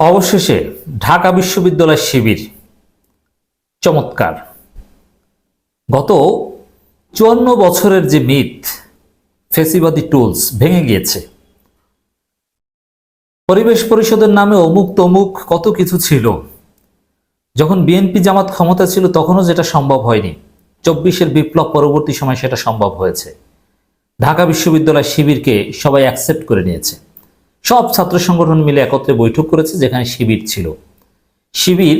অবশেষে ঢাকা বিশ্ববিদ্যালয় শিবির চমৎকার। গত চুয়ান্ন বছরের যে মিথ, ফেসিবাদী টুলস ভেঙে গিয়েছে। পরিবেশ পরিষদের নামে অমুক তমুক কত কিছু ছিল। যখন বিএনপি জামাত ক্ষমতা ছিল, তখনও যেটা সম্ভব হয়নি। চব্বিশের বিপ্লব পরবর্তী সময় সেটা সম্ভব হয়েছে। ঢাকা বিশ্ববিদ্যালয় শিবিরকে সবাই অ্যাকসেপ্ট করে নিয়েছে। সব ছাত্র সংগঠন মিলে একত্রে বৈঠক করেছে, যেখানে শিবির ছিল। শিবির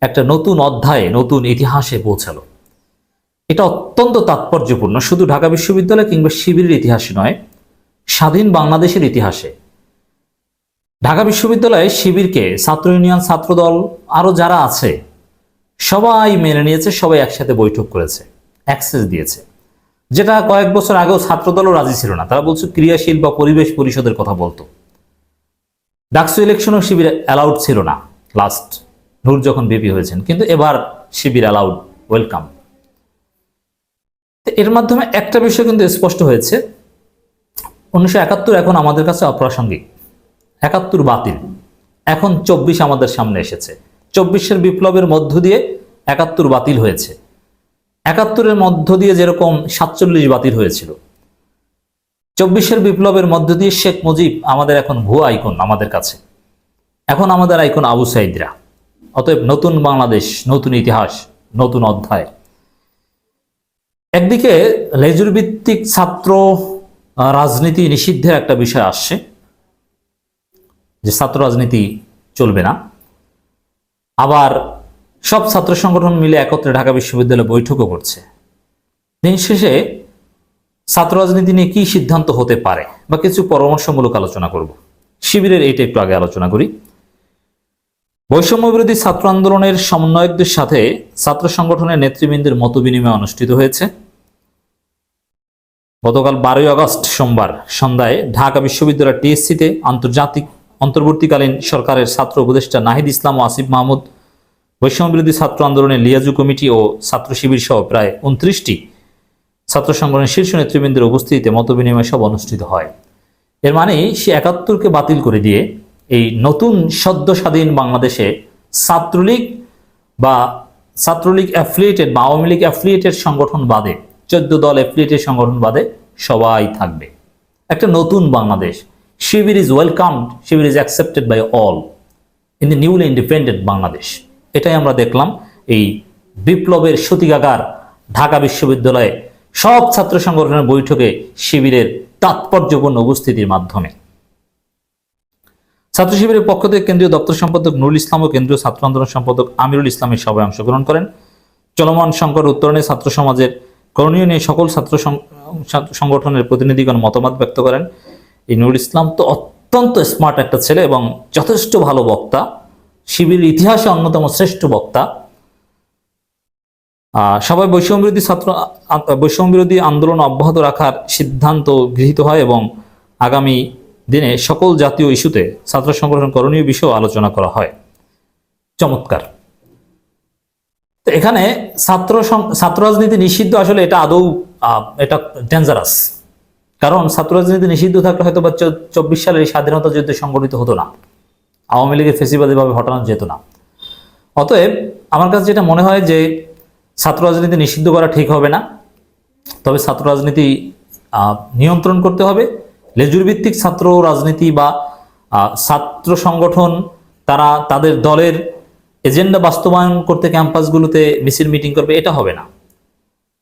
একটা নতুন অধ্যায়ে, নতুন ইতিহাসে পৌঁছালো। এটা অত্যন্ত তাৎপর্যপূর্ণ। শুধু ঢাকা বিশ্ববিদ্যালয় কিংবা শিবিরের ইতিহাসে নয়, স্বাধীন বাংলাদেশের ইতিহাসে। ঢাকা বিশ্ববিদ্যালয়ে শিবিরকে ছাত্র ইউনিয়ন ছাত্রদল আরও যারা আছে, সবাই মেনে নিয়েছে, সবাই একসাথে বৈঠক করেছে, অ্যাক্সেস দিয়েছে। যেটা কয়েক বছর আগেও ছাত্রদলও রাজি ছিল না। তারা বলছে, ক্রিয়াশীল বা পরিবেশ পরিষদের কথা বলতো। ডাকসু ইলেকশনও শিবির অ্যালাউড ছিল না। লাস্ট নূর যখন বিপি হয়েছেন, কিন্তু এবার শিবির অ্যালাউড ওয়েলকাম এর মাধ্যমে একটা বিষয় কিন্তু স্পষ্ট হয়েছে। উনিশশো একাত্তর এখন আমাদের কাছে অপ্রাসঙ্গিক। একাত্তর বাতিল। এখন চব্বিশ আমাদের সামনে এসেছে। চব্বিশের বিপ্লবের মধ্য দিয়ে একাত্তর বাতিল হয়েছে। একাত্তরের মধ্য দিয়ে যেরকম সাতচল্লিশ বাতিল হয়েছিল। চব্বিশের বিপ্লবের মধ্য দিয়ে শেখ মুজিব আমাদের এখন ভুয়া আইকন আমাদের কাছে। এখন আমাদের আইকন আবু সাইদরা। অতএব নতুন বাংলাদেশ, নতুন ইতিহাস, নতুন অধ্যায়। একদিকে লেজুর ভিত্তিক ছাত্র রাজনীতি নিষিদ্ধের একটা বিষয় আসছে, যে ছাত্র রাজনীতি চলবে না। আবার সব ছাত্র সংগঠন মিলে একত্রে ঢাকা বিশ্ববিদ্যালয়ে বৈঠকও করছে। দিন শেষে ছাত্র রাজনীতি নিয়ে কি সিদ্ধান্ত হতে পারে বা কিছু পরামর্শমূলক আলোচনা করব? শিবিরের এইটা একটু আগে আলোচনা করি। বৈষম্য বিরোধী ছাত্র আন্দোলনের সমন্বয়কদের সাথে ছাত্র সংগঠনের নেতৃবৃন্দের মত বিনিময় অনুষ্ঠিত হয়েছে। গতকাল বারোই আগস্ট সোমবার সন্ধ্যায় ঢাকা বিশ্ববিদ্যালয় টিএসসিতে আন্তর্জাতিক অন্তর্বর্তীকালীন সরকারের ছাত্র উপদেষ্টা নাহিদ ইসলাম ও আসিফ মাহমুদ বৈষম্য বিরোধী ছাত্র আন্দোলনের লিয়াজু কমিটি ও ছাত্র শিবির সহ প্রায় উনত্রিশটি ছাত্র সংগঠনের শীর্ষ নেতৃবৃন্দের উপস্থিতিতে মতবিনিময় সব অনুষ্ঠিত হয়। এর মানে সে একাত্তরকে বাতিল করে দিয়ে এই নতুন সদ্য স্বাধীন বাংলাদেশে ছাত্রলীগ বা ছাত্রলীগ অ্যাফিলিয়েটেড বা আওয়ামী লীগ অ্যাফিলিয়েটেড সংগঠন বাদে, চোদ্দ দল অ্যাফিলিয়েটেড সংগঠন বাদে সবাই থাকবে। একটা নতুন Bangladesh. Shibir is welcome Shibir is accepted by all in the newly independent Bangladesh. এটাই আমরা দেখলাম এই বিপ্লবের সতিকাগার ঢাকা বিশ্ববিদ্যালয়ে সব ছাত্র সংগঠনের বৈঠকে শিবিরের তাৎপর্যপূর্ণ উপস্থিতির মাধ্যমে। ছাত্র শিবিরের পক্ষ থেকে কেন্দ্রীয় দপ্তর সম্পাদক নুরুল ইসলাম ও কেন্দ্রীয় ছাত্র আন্দোলন সম্পাদক আমিরুল ইসলামের সভায় অংশগ্রহণ করেন। চলমান সংকট উত্তরণে ছাত্র সমাজের করণীয় নিয়ে সকল ছাত্র সংগঠনের প্রতিনিধিগণ মতামত ব্যক্ত করেন। এই নুরুল ইসলাম তো অত্যন্ত স্মার্ট একটা ছেলে এবং যথেষ্ট ভালো বক্তা। শিবিরের ইতিহাসে অন্যতম শ্রেষ্ঠ বক্তা। সবাই বৈষম্য বিরোধী ছাত্র বৈষম্য বিরোধী আন্দোলন অব্যাহত রাখার সিদ্ধান্ত গৃহীত হয় এবং আগামী দিনে সকল জাতীয় ইস্যুতে ছাত্র সংগঠন করণীয় বিষয় আলোচনা করা হয়। চমৎকার। তো এখানে ছাত্র ছাত্র রাজনীতি নিষিদ্ধ আসলে এটা আদৌ এটা ডেঞ্জারাস কারণ ছাত্র রাজনীতি নিষিদ্ধ থাকলে হয়তো বা চব্বিশ সালের স্বাধীনতা যুদ্ধে সংগঠিত হতো না। আওয়ামী লীগের ফেসিবাদীভাবে হটানো যেত না। অতএব আমার কাছে যেটা মনে হয় যে ছাত্র রাজনীতি নিষিদ্ধ করা ঠিক হবে না। তবে ছাত্র রাজনীতি নিয়ন্ত্রণ করতে হবে। লেজুর ভিত্তিক ছাত্র রাজনীতি বা ছাত্র সংগঠন, তারা তাদের দলের এজেন্ডা বাস্তবায়ন করতে ক্যাম্পাসগুলোতে মিছিল মিটিং করবে, এটা হবে না।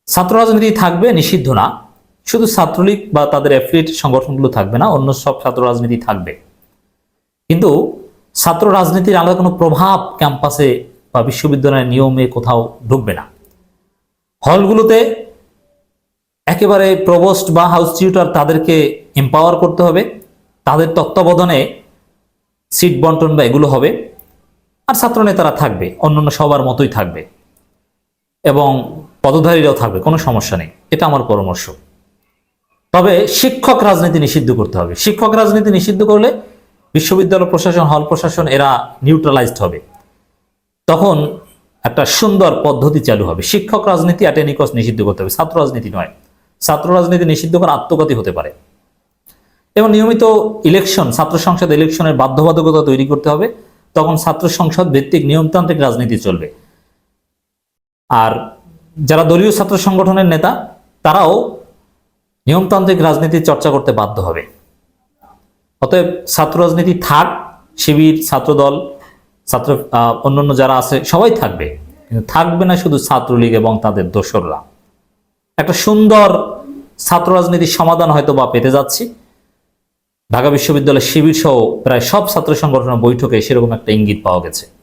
ছাত্র রাজনীতি থাকবে, নিষিদ্ধ না। শুধু ছাত্রলীগ বা তাদের অ্যাফিলিয়েট সংগঠনগুলো থাকবে না, অন্য সব ছাত্র রাজনীতি থাকবে। কিন্তু ছাত্র রাজনীতির আলাদা কোনো প্রভাব ক্যাম্পাসে বা বিশ্ববিদ্যালয়ের নিয়মে কোথাও ঢুকবে না। হলগুলোতে একেবারে প্রভোস্ট বা হাউস টিউটার তাদেরকে এম্পাওয়ার করতে হবে। তাদের তত্ত্বাবধানে সিট বন্টন বা এগুলো হবে। আর ছাত্র নেতারা থাকবে, অন্যান্য সবার মতোই থাকবে। এবং পদধারীরাও থাকবে, কোনো সমস্যা নেই। এটা আমার পরামর্শ। তবে শিক্ষক রাজনীতি নিষিদ্ধ করতে হবে। শিক্ষক রাজনীতি নিষিদ্ধ করলে বিশ্ববিদ্যালয় প্রশাসন, হল প্রশাসন এরা নিউট্রালাইজড হবে। তখন একটা সুন্দর পদ্ধতি চালু হবে। শিক্ষক রাজনীতি অ্যাটেনিকস নিষিদ্ধ করতে হবে। ছাত্র রাজনীতি নয়। ছাত্র রাজনীতি নিষিদ্ধ করে আত্মঘাতী হতে পারে। এবং নিয়মিত ইলেকশন ছাত্র সংসদ ইলেকশনের বাধ্যবাধকতা তৈরি করতে হবে। তখন ছাত্র সংসদ ভিত্তিক নিয়মতান্ত্রিক রাজনীতি চলবে। আর যারা দলীয় ছাত্র সংগঠনের নেতা, তারাও নিয়মতান্ত্রিক রাজনীতি চর্চা করতে বাধ্য হবে। অতএব ছাত্র রাজনীতি থাক, শিবির, ছাত্রদল ছাত্র অন্য অন্যান্য যারা আছে, সবাই থাকবে। কিন্তু থাকবে না শুধু ছাত্রলীগ এবং তাদের দোসররা। একটা সুন্দর ছাত্র রাজনীতির সমাধান হয়তো বা পেতে যাচ্ছি। ঢাকা বিশ্ববিদ্যালয় শিবির সহ প্রায় সব ছাত্র সংগঠনের বৈঠকে সেরকম একটা ইঙ্গিত পাওয়া গেছে।